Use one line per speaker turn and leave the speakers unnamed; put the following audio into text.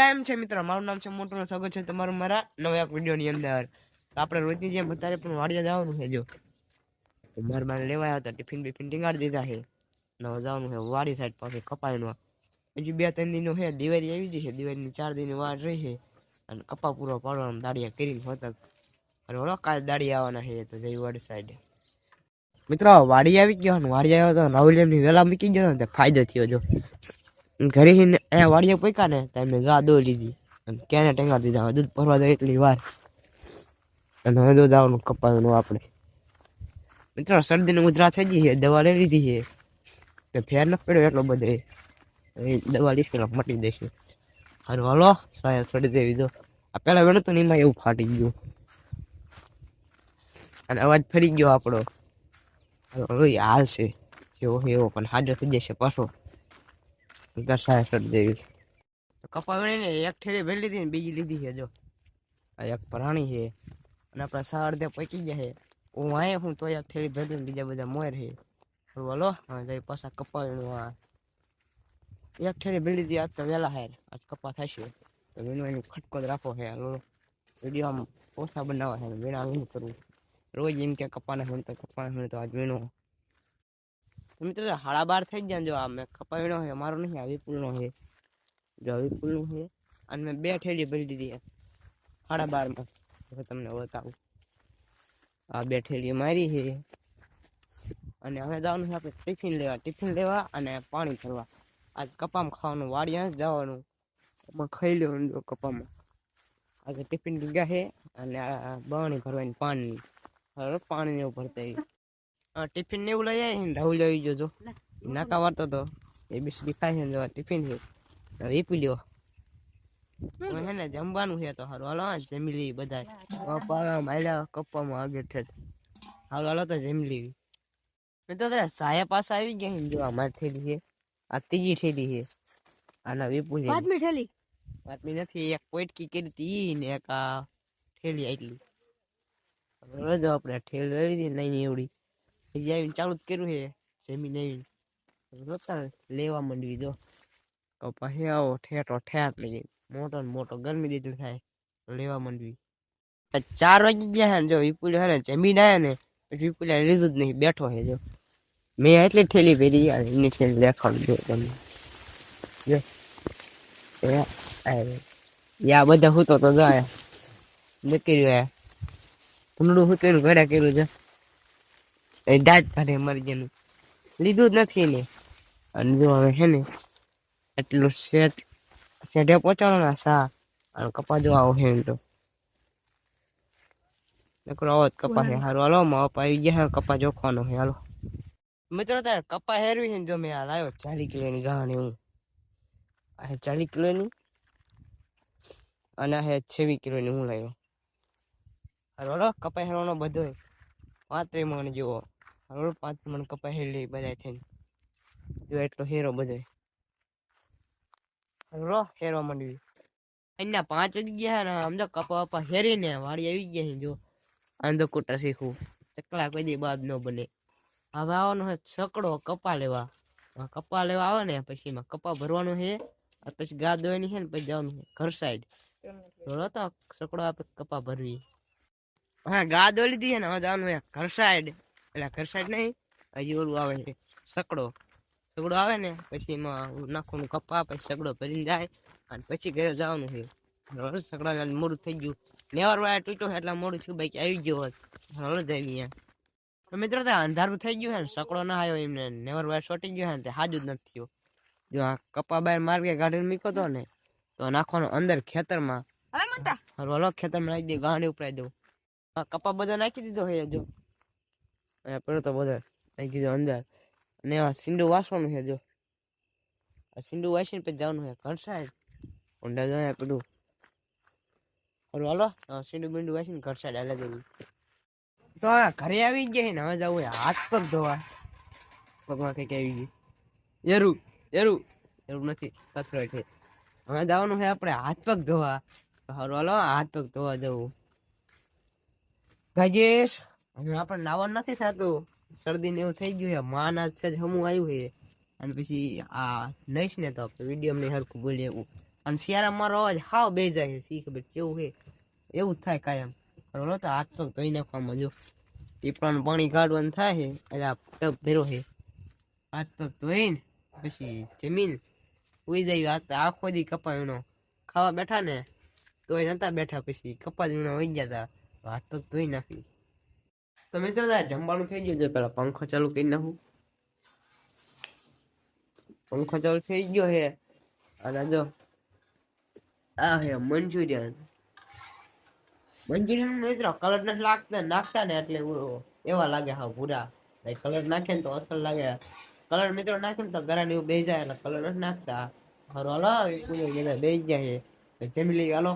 કેમ છે મિત્રો, મારું નામ છે મોટું સ્વાગત છે તમારું મારા નવા વિડીયોની અંદર. આપણે રોજની જેમ અત્યારે પણ વાડિયા જવાનું છે જો. મારે મારે લેવાયા હતા, ટિફિન બિફિન ટીંગાડી દીધા છે. નવા જવાનું છે વાડી સાઈડ પાસે કપાયનો હજી બે ત્રણ દિનનો છે, દિવાળી આવી ગઈ છે, દિવાળીની ચાર દિનની વાર રહી છે. અને કપા પૂરો પાડવાનો દાડિયા કરીને હોતા અને ઓલો કાલે દાડી આવવાના છે તો જઈ વાડી સાઈડ મિત્રો, વાડી આવી ગયો વાડી આવ્યો તો રાહુલ એમની વેલા મૂકી ગયો ને ફાયદો થયો જો. ઘરે અહીંયા વાડીએ પૈકા ને તો એમને ગા દો લીધી. અને ક્યાંને ટેંગા દીધા દૂધ ભરવા જાય એટલી વાર. અને હવે દૂધ આવવાનું કપાવાનું આપણે મિત્રો, શરદીની ઉધરા થઈ ગઈ છે, દવા લઈ લીધી છે. તો ફેર ન પડ્યો એટલો બધો એ. એ દવા લીધી પેલા મટી દેશે હારું, હાલો સાહેબ છોડી દેવી દો આ પેલા વેણ તો એમાં એવું ફાટી ગયું. અને અવાજ ફરી ગયો આપણો. હાલ છે. જેવો, એવો, પણ હાજર થઈ જશે પાછો. કરી દેવી. તો કપા વીણીને એક ઠેરી ભરી લીધી ને બીજી લીધી છે જો. આ એક પ્રાણી છે. અને આપણા સાર દે પકી જાય હું આય હું તો એક ઠેરી ભરી ને બીજા બધા મોર છે. બોલો હા પાછા કપા વીણું આ. એક ઠેરી ભરી લીધી, આજ તો વહેલા હાર. આજ કપા થશે તો એનું ખટકો જ રાખો છે. વીડિયો આમ ઓછા બનાવવા છે. વીણા વીણું કરવું. રોજ એમ કે કપાને હું તો કપાને હું તો આજ વીણો. મિત્રો હાડા બાર થઈ ગયા ને જો આ મેં કપાવીનો છે મારો નહીં આ વિપુલનો છે જો આ વિપુલનું છે અને મેં બે ઠેલી ભરી દીધી છે હાડા બારમાં હવે તમને બતાવું આ બે ઠેલી મારી છે અને હવે જવાનું છે આપણે ટિફિન લેવા ટિફિન લેવા અને પાણી ભરવા આજ કપામાં ખાવાનું વાડિયા જવાનું એમાં ખાઈ લેવાનું જો કપામાં આજે ટિફિન લીધા છે અને આ બાણી ભરવાની પાણી હવે પાણી એવું ભરતા આ ટિફિન ને એવું લઈ આવી ને રાહુલ આવી ગયો નાકા વાળતો તો. એ બી ખાઈ છે ટિફિન છે. એ પી લ્યો હે ને જમવાનું છે તો હારું હાલો જમી લેવી બધા કપા માયલા કપ્પામાં આગળ ઠેઠ હાલો હાલો તો જમી લેવી મેં તો તારા સાયા પાસે આવી ગયા છે જો અમારી થેલી છે. આ ત્રીજી થેલી છે. આના વિપુલ
પાંચમી થેલી?
વાતમી નથી એક પોઈટકી કરી હતી ને એક આ ઠેલી આટલી રોજ આપણે ઠેલ લઈ લીધી નહીં એવડી આવીને ચાલુ જ કર્યું છે, જમીન આવીને જોતા લેવા માંડવી જો. તો પછી આવો ઠેઠો ઠેઠ લઈ મોટો ને મોટો, ગરમી દીધું થાય, લેવા માંડવી. ચાર વાગી ગયા જો વિપુલ હે ને આવ્યા ને, પછી વિપુલ લીધું જ નહીં, બેઠો છે જો. મેં એટલી ઠેલી ભેરી યાર એની ઠેલી દેખાડું જો તમને. જો. યા બધા હું તો તો જાય નક્કી રહ્યા ઊંડું હું તેનું ઘરે કર્યું છે. એ દાંત કાઢે મરી ગયેલું લીધું જ નથી ને અને જો હવે હે ને, એટલું શેઠ શેઠે પહોંચાડો ને સા અને કપા જો આવો હે તો. નકરો આવો કપા હે હારું, હાલો માં પપ્પા આવી ગયા કપા જોખવાનો હે હાલો. મિત્રો તારે કપા હેરવી છે જો મેં હાલ આવ્યો ચાલી કિલોની ગાણી હું આ હે ચાલી કિલોની. અને આ છેવી કિલોની હું લાવ્યો. હાલો કપા હેરવાનો બધો પાંત્રી મણ જેવો. હરોળ પાંચ મણ કપાયેલી બધા થઈને. જો એટલો હેરો બધો. હરોળો હેરો મંડવી. એના પાંચ વાગી ગયા ને આમ તો કપા વપા હેરીને વાડી આવી ગયા છે જો. આંધો કુટા શીખવું. ચકલા કોઈ દી બાદ ન બને. હવે આવવાનો છે છકડો કપા લેવા. કપા લેવા આવે ને પછી એમાં કપા ભરવાનું છે પછી ગા દોવાની છે ને પછી જવાનું છે ઘર સાઈડ તો છકડો આપણે કપા ભરવી. હા ગા દોડી દઈએ ને હવે જવાનું ઘર સાઈડ એટલે ઘર સાઈડ નહીં હજી ઓલું આવે છે સકડો સગડો આવે ને પછી નાખવાનું કપા પછી સગડો ભરીને જાય અને પછી ઘરે જવાનું છે. હવે સકડા મોડું થઈ ગયું. નેવર વાળા તૂટો એટલે મોડું થયું બાઈક આવી ગયો હોત જ આવી ગયા તો મિત્રો તે અંધારું થઈ ગયું હે ને સકડો ના આવ્યો એમને નેવર વાળા છોટી ગયો હે ને તે હાજુ જ નથી થયો. જો આ કપા બહાર માર્ગે ગાડીને મૂક્યો તો ને તો નાખવાનો અંદર ખેતરમાં. હાલો ખેતરમાં નાખી દે ગાંડી ઉપરાઈ દઉં. કપા બધો નાખી દીધો હે જો પડ્યો તો બધો નાખી દીધો અંદર. અને આ સીંડું વાસવાનું છે જો. આ સીંડું વાસીને પછી જવાનું છે ઘર સાઈડ ઊંડા જાય પેલું. હરું, હાલો. સીંડું બીંડું વાસીને ઘર સાઈડ હાલે જવું. તો ઘરે આવી જ જાય ને, હવે જવું હાથ પગ ધોવા. પગમાં કંઈક આવી ગયું. એરું એરું. એરું નથી કચરો છે. હવે જવાનું છે આપણે હાથ પગ ધોવા. હરું, હાલો, હાથ પગ ધોવા જવું. હવે આપણે નાવાનું નથી થતું. શરદી ને એવું થઈ ગયું છે. માના છે હમું આવ્યું છે. અને પછી આ નહીશ ને તો વીડિયો અમને હરખું બોલી એવું. અને શિયાળા મારો અવાજ હાવ બે જાય છે. ખબર કેવું છે? એવું થાય કાયમ. ઓલો તો હાથ પગ ધોઈ નાખવામાં જો. એ પણ કાઢવાનું થાય છે. એટલે આ ટપ ભેરો છે. હાથ પગ ધોઈને પછી જમીન ઉઈ જાય. આજ તો આખો દી કપા વીણો. ખાવા બેઠા ને તોય નતા બેઠા. પછી કપા જ વીણો વહી ગયા હતા હાથ તો ધોઈ નાખી. તો મિત્રો, તારે જમવાનું થઈ ગયું છે. પેલા પંખો ચાલુ કરી નાખું. પંખો ચાલુ થઈ ગયો છે. અને જો, આ હે મંચુરિયન. મંચુરિયન મિત્રો કલર નથી લાગતા, નાખતા ને એટલે એવા લાગે હા પૂરા કલર નાખે ને તો અસર લાગે. કલર મિત્રો નાખે ને તો ગરા એવું બે જાય એટલે કલર નથી નાખતા. હારો, હાલો પૂરો બે જાય જમી લઈએ, હાલો.